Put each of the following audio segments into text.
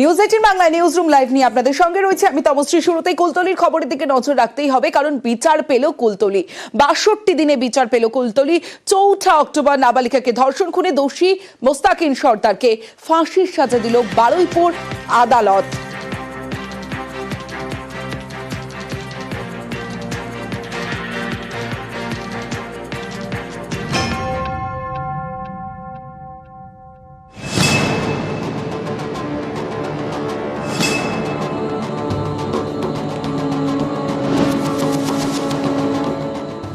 News eighteen বাংলায় news room live নিয়ে আপনাদের সঙ্গে রয়েছে। আমি তমশ্রী শুরুতেই কুলতলির খবরের দিকে নজর রাখতেই হবে, কারণ বিচার পেল কুলতলি। বাষট্টি দিনে বিচার পেল কুলতলি। চৌঠা অক্টোবর নাবালিকাকে ধর্ষণ খুনে দোষী মোস্তাকিন সর্দারকে ফাঁসির সাজা দিল বারুইপুর আদালত।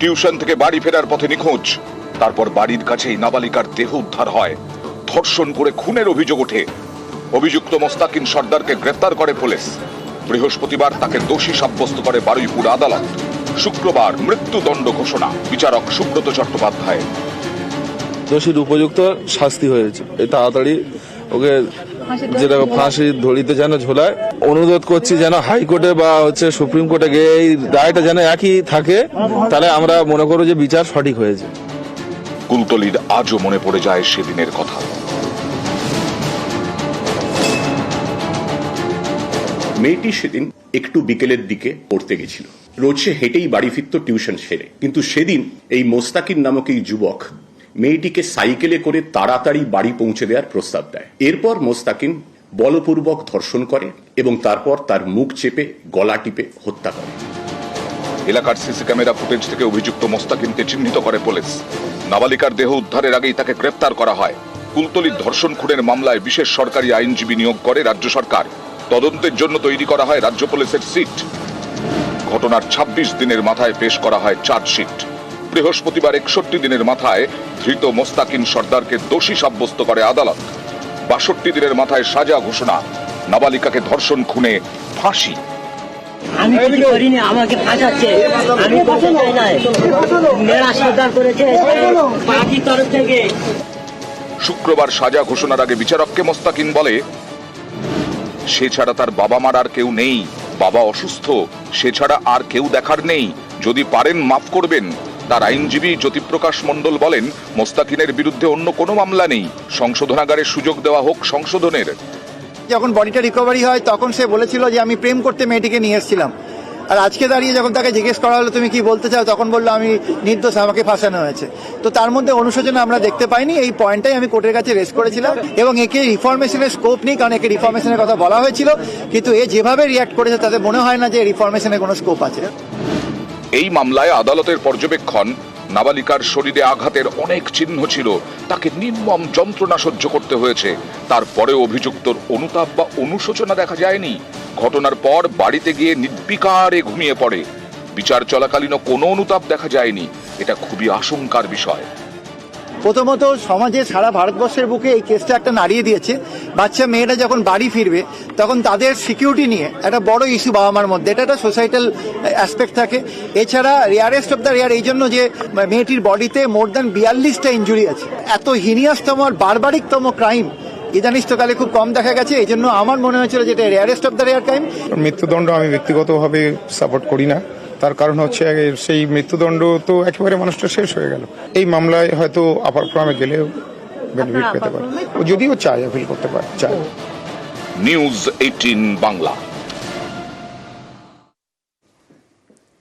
টিউশন থেকে বাড়ি ফেরার পথে নিখোঁজ। তারপর বাড়ির কাছেই নাবালিকার দেহ উদ্ধার হয়। ধর্ষণ করে খুনের অভিযোগ ওঠে। অভিযুক্ত মোস্তাকিন সর্দারকে গ্রেফতার করে পুলিশ। বৃহস্পতিবার তাকে দোষী সাব্যস্ত করে বারুইপুর আদালত। শুক্রবার মৃত্যুদণ্ড ঘোষণা, বিচারক সুব্রত চট্টোপাধ্যায়। দোষীর উপযুক্ত শাস্তি হয়েছে। তাড়াতাড়ি ওকে যেটা ফাঁসি ধরিতে যেন ঝোলায় অনুরোধ করছি যেন হাইকোর্টে বা হচ্ছে সুপ্রিম কোর্টে গিয়ে এই রায়টা যেন একই থাকে তাহলে আমরা মনে করব যে বিচার সঠিক হয়েছে। কুলতলির আজও মনে পড়ে যায় সেদিনের কথা। মেয়েটি সেদিন একটু বিকেলের দিকে পড়তে গেছিল। রোজ সে হেঁটেই বাড়ি ফিরত টিউশন সেরে। কিন্তু সেদিন এই মোস্তাকিন নামক এই যুবক মেয়েটিকে সাইকেলে করে তাড়াতাড়ি বাড়ি পৌঁছে দেওয়ার প্রস্তাব দেয়। এরপর মোস্তাকিন বলপূর্বক ধর্ষণ করে এবং তারপর তার মুখ চেপে, গলা টিপে হত্যা করে। এলাকার সিসি ক্যামেরা ফুটেজ থেকে অভিযুক্ত মোস্তাকিনকে চিহ্নিত করে পুলিশ। নাবালিকার দেহ উদ্ধারের আগেই তাকে গ্রেফতার করা হয়। কুলতলির ধর্ষণ খুনের মামলায় বিশেষ সরকারি আইনজীবী নিয়োগ করে রাজ্য সরকার। তদন্তের জন্য তৈরি করা হয় রাজ্য পুলিশের সিট। ঘটনার ২৬ দিনের মাথায় পেশ করা হয় চার্জশিট। বৃহস্পতিবার একষট্টি দিনের মাথায় ধৃত মোস্তাকিন সর্দারকে দোষী সাব্যস্ত করে আদালত। বাষট্টি দিনের মাথায় সাজা ঘোষণা নাবালিকাকে ধর্ষণ খুনে ফাঁসি। আমি কিছু করিনি আমাকে ফাঁসাচ্ছে। আমি করতে চাই না মেয়েরা সরকার করেছে পার্টির তরফ থেকে। শুক্রবার সাজা ঘোষণার আগে বিচারককে মোস্তাকিন বলে সে ছাড়া তার বাবা মার আর কেউ নেই। বাবা অসুস্থ। সে ছাড়া আর কেউ দেখার নেই। যদি পারেন মাফ করবেন। তার আইনজীবী জ্যোতিপ্রকাশ মণ্ডল বলেন, মোস্তাকিনের বিরুদ্ধে অন্য কোনো মামলা নেই। সংশোধনাগারের সুযোগ দেওয়া হোক সংশোধনের। যখন বডিটা রিকভারি হয়, তখন সে বলেছিল যে আমি প্রেম করতে মেয়েটিকে নিয়ে এসেছিলাম। আর আজকে দাঁড়িয়ে যখন তাকে জিজ্ঞেস করা হলো, তুমি কি বলতে চাও? তখন বলল, আমি নির্দোষ, আমাকে ফাঁসানো হয়েছে। তো তার মধ্যে অনুশোচনা আমরা দেখতে পাইনি। এই পয়েন্টটাই আমি কোর্টের কাছে রেস করেছিলাম এবং একে রিফরমেশনের স্কোপ নেই, কারণ একে রিফরমেশনের কথা বলা হয়েছিল। কিন্তু এ যেভাবে রিয়াক্ট করেছে, তাতে মনে হয় না যে রিফরমেশনের কোনো স্কোপ আছে। এই মামলায় আদালতের পর্যবেক্ষণ, নাবালিকার শরীরে আঘাতের অনেক চিহ্ন ছিল, তাকে নির্মম যন্ত্রণা সহ্য করতে হয়েছে। তারপরে অভিযুক্তর অনুতাপ বা অনুশোচনা দেখা যায়নি। ঘটনার পর বাড়িতে গিয়ে নির্বিকারে ঘুমিয়ে পড়ে। বিচার চলাকালীনও কোনো অনুতাপ দেখা যায়নি। এটা খুবই আশঙ্কার বিষয়। প্রথমত সমাজে সারা ভারতবর্ষের বুকে এই কেসটা একটা নাড়িয়ে দিয়েছে। বাচ্চা মেয়েরা যখন বাড়ি ফিরবে, তখন তাদের সিকিউরিটি নিয়ে একটা বড় ইস্যু বাবা মার মধ্যে, এটা একটা সোসাইটাল অ্যাসপেক্ট থাকে। এছাড়া রেয়ারেস্ট অফ দ্য রেয়ার এই জন্য যে মেয়েটির বডিতে মোর দ্যান বিয়াল্লিশটা ইঞ্জুরি আছে। এত হিনিয়াসতম আর বারবারিকতম ক্রাইম ইদানিস্তকালে খুব কম দেখা গেছে, এই জন্য আমার মনে হয়েছিল যে এটা rarest of the rare crime মৃত্যুদণ্ড আমি ব্যক্তিগতভাবে সাপোর্ট করি না। তার কারণ হচ্ছে সেই মৃত্যুদণ্ড তো একেবারে মানুষটা শেষ হয়ে গেল। এই মামলায় হয়তো আপার ক্রমে গেলে বেনিফিট পেতে পারে। ও যদিও চায় অ্যাপিল করতে পারে চায়। News Eighteen Bangla.